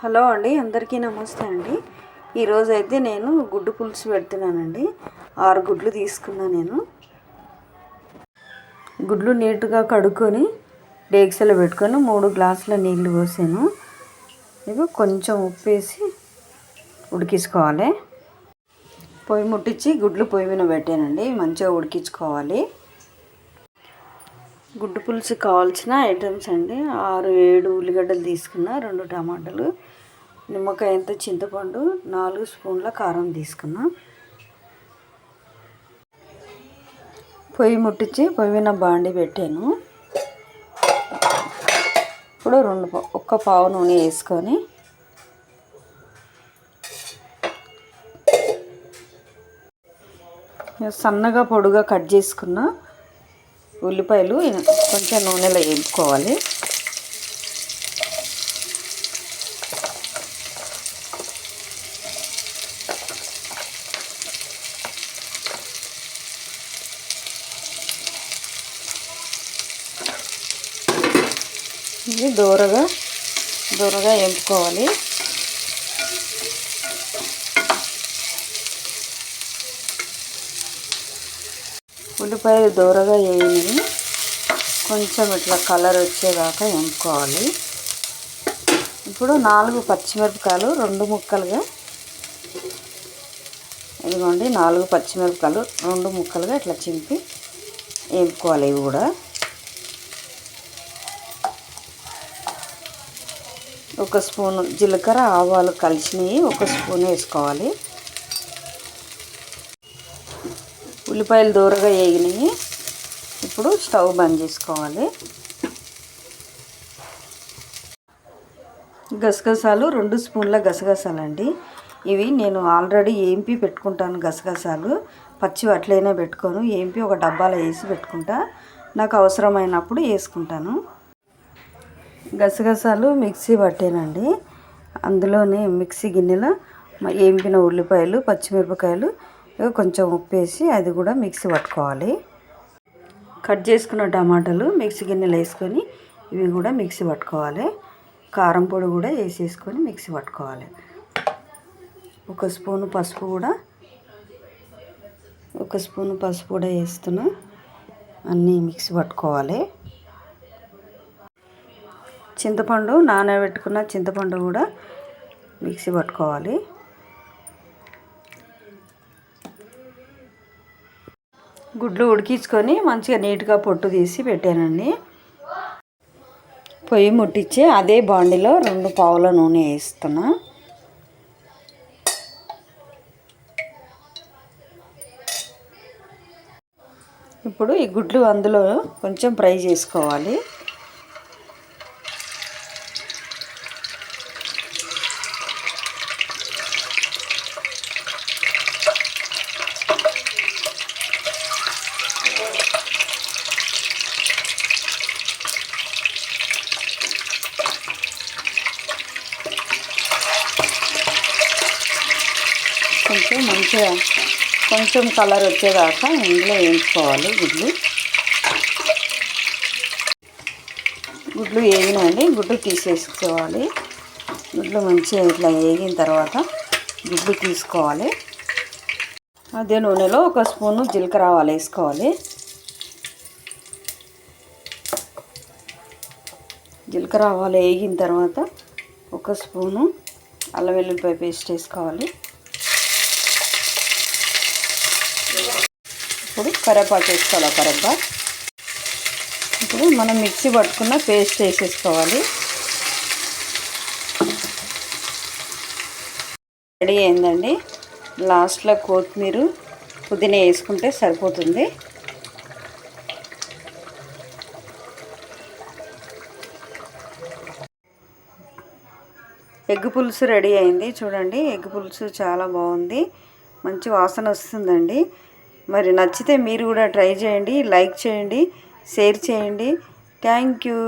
Hello అండి అందరికీ నమస్తే అండి. ఈరోజు అయితే నేను గుడ్డు పులుసు పెడుతున్నానండి. ఆరు గుడ్లు తీసుకున్నా నేను. గుడ్లు నీట్గా కడుక్కొని డేక్సలో పెట్టుకొని మూడు గ్లాసుల నీళ్ళు పోసాను. ఇవి కొంచెం ఉప్పు వేసి ఉడికించుకోవాలి. పొయ్యి ముట్టించి గుడ్లు పొయ్యి మీద పెట్టానండి. మంచిగా ఉడికించుకోవాలి. గుడ్డు పులుసు కావాల్సిన ఐటమ్స్ అండి. ఆరు ఏడు ఉల్లిగడ్డలు తీసుకున్న రెండు టమాటాలు నిమ్మకాయ ఎంత చింతపండు నాలుగు స్పూన్ల కారం తీసుకున్నా. పొయ్యి ముట్టించి పొయ్యి మీద బాండి పెట్టాను. ఇప్పుడు రెండు ఒక్క పావు నూనె వేసుకొని సన్నగా పొడుగా కట్ చేసుకున్న. ఉల్లిపాయలు కొంచెం నూనెలో వేపుకోవాలి ఇది దూరగా దూరగా వేపుకోవాలి ఉల్లిపాయలు దూరగా వేయనివి. కొంచెం ఇట్లా కలర్ వచ్చేదాకా ఎంపుకోవాలి. ఇప్పుడు నాలుగు పచ్చిమిరపకాయలు రెండు ముక్కలుగా ఇదిగోండి నాలుగు పచ్చిమిరపకాయలు రెండు ముక్కలుగా ఇట్లా చింపి వేపుకోవాలి ఇవి కూడా. ఒక స్పూను జీలకర్ర ఆవాలు కలిసినవి ఒక స్పూన్ వేసుకోవాలి. ఉల్లిపాయలు దూరగా వేగినాయి ఇప్పుడు స్టవ్ బంద్ చేసుకోవాలి. గసగసాలు రెండు స్పూన్ల గసగసాలండి. ఇవి నేను ఆల్రెడీ ఏంపి పెట్టుకుంటాను గసగసాలు. పచ్చి అట్లయినా పెట్టుకోను. ఏంపి ఒక డబ్బాలో వేసి పెట్టుకుంటా. నాకు అవసరమైనప్పుడు వేసుకుంటాను. గసగసాలు మిక్సీ పట్టానండి. అందులోనే మిక్సీ గిన్నెలో ఏంపిన ఉల్లిపాయలు పచ్చిమిరపకాయలు కొంచెం ఉప్పు వేసి అది కూడా మిక్సీ పట్టుకోవాలి. కట్ చేసుకున్న టమాటాలు మిక్సీ గిన్నెలు వేసుకొని ఇవి కూడా మిక్సీ పట్టుకోవాలి. కారం పొడి కూడా వేసేసుకొని మిక్సీ పట్టుకోవాలి. ఒక స్పూను పసుపు కూడా ఒక స్పూను పసుపు కూడా వేస్తున్నా అన్నీ మిక్సీ పట్టుకోవాలి. చింతపండు నానబెట్టుకున్న చింతపండు కూడా మిక్సీ పట్టుకోవాలి. గుడ్లు ఉడికించుకొని మంచిగా నీట్గా పొట్టు తీసి పెట్టానండి. పొయ్యి ముట్టించి అదే బాండిలో రెండు పావుల నూనె వేస్తున్నా. ఇప్పుడు ఈ గుడ్లు అందులో కొంచెం ఫ్రై చేసుకోవాలి. కొంచెం మంచిగా కొంచెం కలర్ వచ్చేదాకా ఇందులో వేయించుకోవాలి గుడ్లు. గుడ్లు వేగినండి గుడ్లు తీసేసుకోవాలి. గుడ్లు మంచిగా ఇట్లా వేగిన తర్వాత గుడ్లు తీసుకోవాలి. అదే నూనెలో ఒక స్పూను జీలకర్ర ఆవాలు వేసుకోవాలి. జీలకర్ర ఆవాలు వేగిన తర్వాత ఒక స్పూను అల్లం వెల్లుల్లిపాయ పేస్ట్ వేసుకోవాలి. ఇప్పుడు కరేపాకు వేసుకోవాలి కరబ్బా ఇప్పుడు మనం మిక్సీ పట్టుకున్న పేస్ట్ వేసేసుకోవాలి. రెడీ అయిందండి. లాస్ట్లో కొత్తిమీర పుదీనా వేసుకుంటే సరిపోతుంది. ఎగ్ పులుసు రెడీ అయింది. చూడండి ఎగ్ పులుసు చాలా బాగుంది. మంచి వాసన వస్తుందండి. మరి నచ్చితే మీరు కూడా ట్రై చేయండి లైక్ చేయండి షేర్ చేయండి. Thank you